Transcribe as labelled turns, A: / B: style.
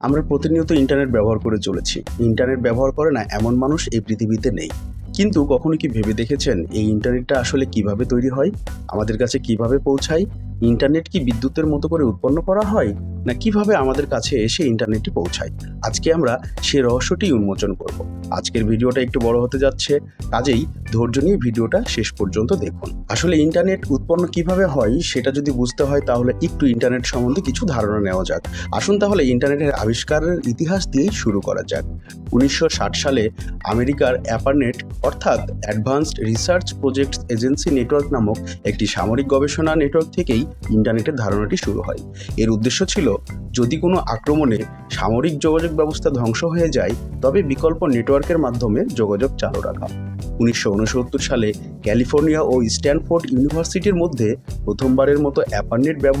A: আমরা প্রতিনিয়ত ইন্টারনেট ব্যবহার করে চলেছি। ইন্টারনেট ব্যবহার করে না এমন মানুষ এই পৃথিবীতে নেই। কিন্তু কখনো কি ভেবে দেখেছেন এই ইন্টারনেটটা আসলে কীভাবে তৈরি হয়? আমাদের কাছে কীভাবে পৌঁছায়? ইন্টারনেট কি বিদ্যুতের মতো করে উৎপন্ন করা হয়? না কীভাবে আমাদের কাছে এসে ইন্টারনেটটি পৌঁছায়? আজকে আমরা সে রহস্যটি উন্মোচন করব। আজকের ভিডিওটা একটু বড় হতে যাচ্ছে। কাজেই ধৈর্য নিয়ে ভিডিওটা শেষ পর্যন্ত দেখুন। আসলে ইন্টারনেট উৎপন্ন কীভাবে হয় সেটা যদি বুঝতে হয় তাহলে একটু ইন্টারনেট সম্বন্ধে কিছু ধারণা নেওয়া যাক। আসুন তাহলে ইন্টারনেটের আবিষ্কারের ইতিহাস দিয়েই শুরু করা যাক। উনিশশো ষাট সালে আমেরিকার অ্যাপারনেট অর্থাৎ advanced research projects agency network নামক একটি সামরিক গবেষণা নেটওয়ার্ক থেকেই ইন্টারনেটের ধারণাটি শুরু হয়। এর উদ্দেশ্য ছিল, যদি কোনো আক্রমণে সামরিক যোগাযোগ ব্যবস্থা ধ্বংস হয়ে যায়, তবে বিকল্প নেটওয়ার্কের মাধ্যমে যোগাযোগ চালু রাখা। উনিশশো উনসত্তর সালে ক্যালিফোর্নিয়া ও স্ট্যানফোর্ড ইউনিভার্সিটির মধ্যে প্রথমবারের মতো অ্যাপারনেট ব্যবহার